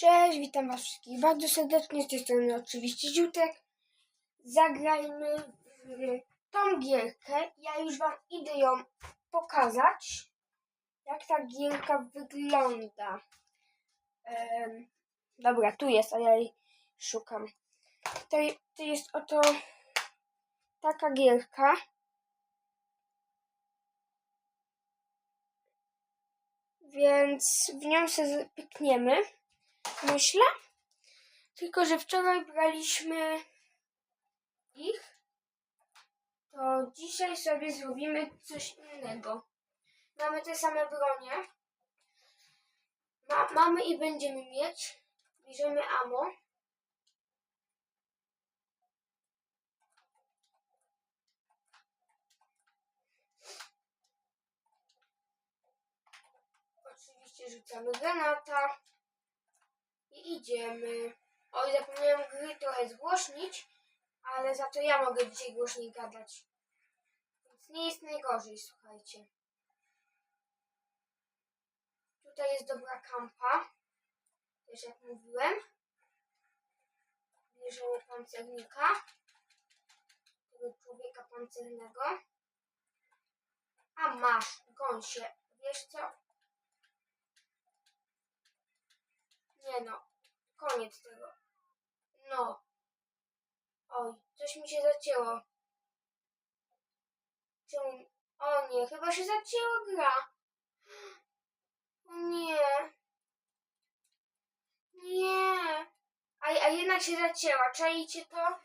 Cześć, witam was wszystkich bardzo serdecznie, z tej strony oczywiście Ziutek. Zagrajmy w tą gierkę. Ja już wam idę ją pokazać, jak ta gierka wygląda. Em, dobra, tu jest, a ja jej szukam. To, to jest oto taka gierka. Więc w nią się pykniemy myślę. Tylko, że wczoraj braliśmy ich, to dzisiaj sobie zrobimy coś innego. Mamy te same bronie. Ma, mamy i będziemy mieć. Bierzemy ammo. Oczywiście rzucamy granata. Idziemy. Oj, zapomniałem gry trochę zgłośnić, ale za to ja mogę dzisiaj głośniej gadać. Więc nie jest najgorzej, słuchajcie. Tutaj jest dobra kampa. Też jak mówiłem. Bierzemy pancernika. Tego człowieka pancernego. A masz, gąsie. Wiesz co? Nie no, koniec tego. No. Oj, coś mi się zacięło. Czemu? O nie, chyba się zacięła gra. O nie. Nie. A, a jednak się zacięła. Czaicie to?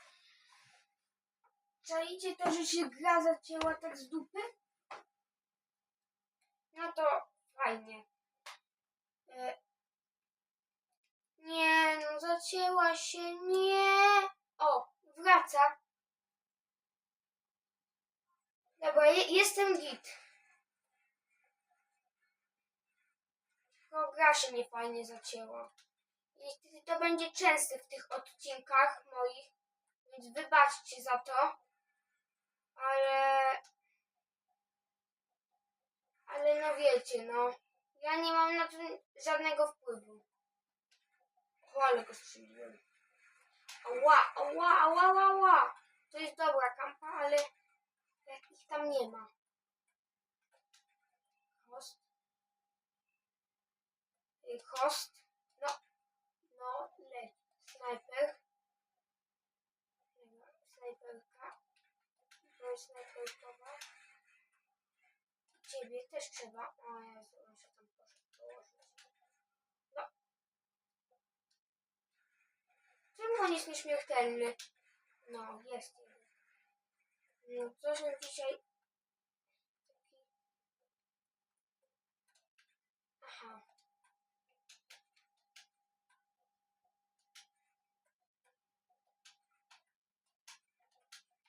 Czaicie to, że się gra zacięła tak z dupy? Zacięła się, nie. O, wraca. Dobra, je, jestem git. No, gra się nie fajnie zacięła. I to będzie częste w tych odcinkach moich, więc wybaczcie za to. Ale... Ale no wiecie, no. Ja nie mam na to żadnego wpływu. Ale go strzeliłem. Ała, ała, ała, ała. To jest dobra kampa, ale jak ich tam nie ma. Host. Host. No, no, leć. Snajper. Snajperka. To jest snajperkowa. Ciebie też trzeba. O Jezu, on się tam poszedł położyć. No. Czemu on jest nieśmiertelny? No, jest. No, coś on dzisiaj... Aha.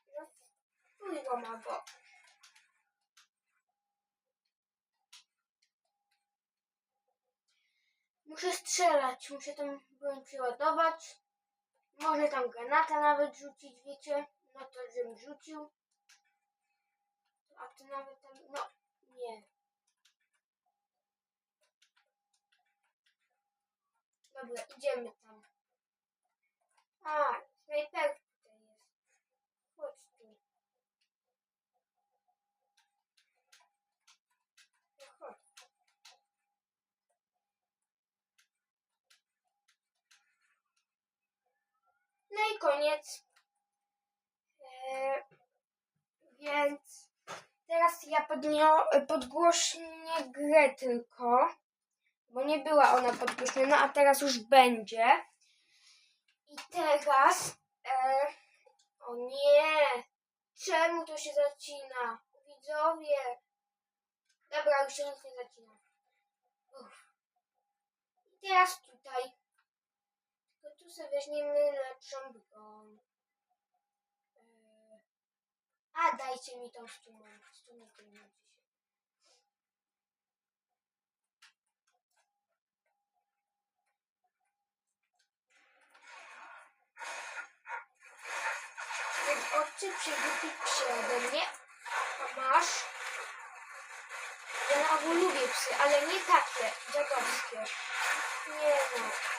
No, wpływa ma go. Muszę strzelać, muszę tam broń przeładować. Może tam granata nawet rzucić, wiecie? No to żebym rzucił. A to nawet tam, no nie. Dobra, idziemy tam. A, snajper tutaj jest. Chodź tu. No chodź. No i koniec. E, więc teraz ja podnio- podgłośnię grę tylko, bo nie była ona podgłośniona, a teraz już będzie. I teraz... E, o nie! Czemu to się zacina? Widzowie! Dobra, już się nic nie zacina. Uff. I teraz tutaj. Tu sobie weźmiemy lepszą broń. Eee, A, dajcie mi tą stumę. Stumę to nie dzisiaj. Więc odczyt wykupić się ode mnie. A masz. Ja na ogół lubię psy, ale nie takie dziadowskie. Nie no.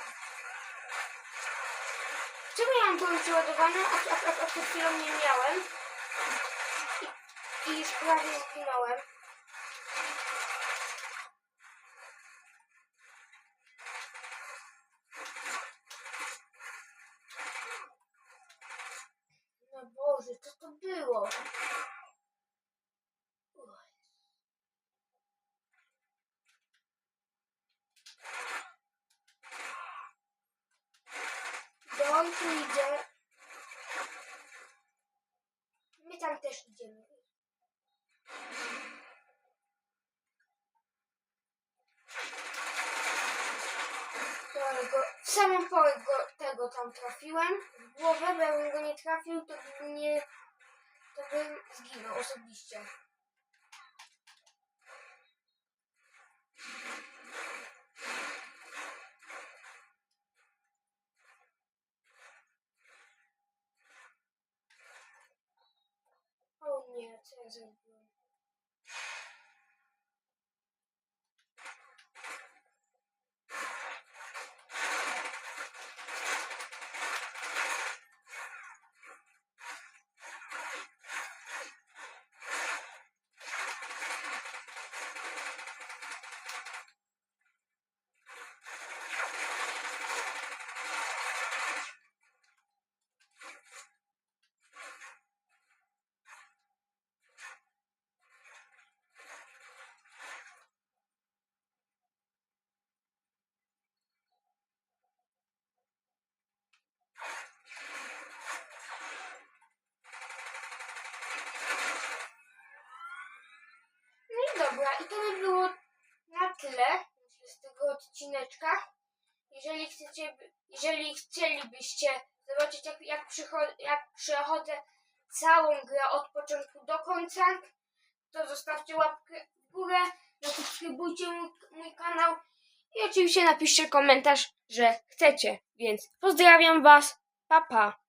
Czemu ja mam broń przeładowaną, a, a, a, a przed chwilą nie miałem? I, i już prawie zginąłem. No Boże, co to było? Uch. On tu idzie? My tam też idziemy. W samą porę go, tego tam trafiłem w głowę, bo jakbym go nie trafił, to bym nie, to bym zginął osobiście. O nie, co ja zrobiłem? No i dobra, i to by było na tyle z tego odcineczka. Jeżeli chcecie, jeżeli chcielibyście zobaczyć jak, jak, przycho- jak przechodzę całą grę od początku do końca, to zostawcie łapkę w górę, zasubskrybujcie mój, mój kanał i oczywiście napiszcie komentarz, że chcecie. Więc pozdrawiam Was, pa pa!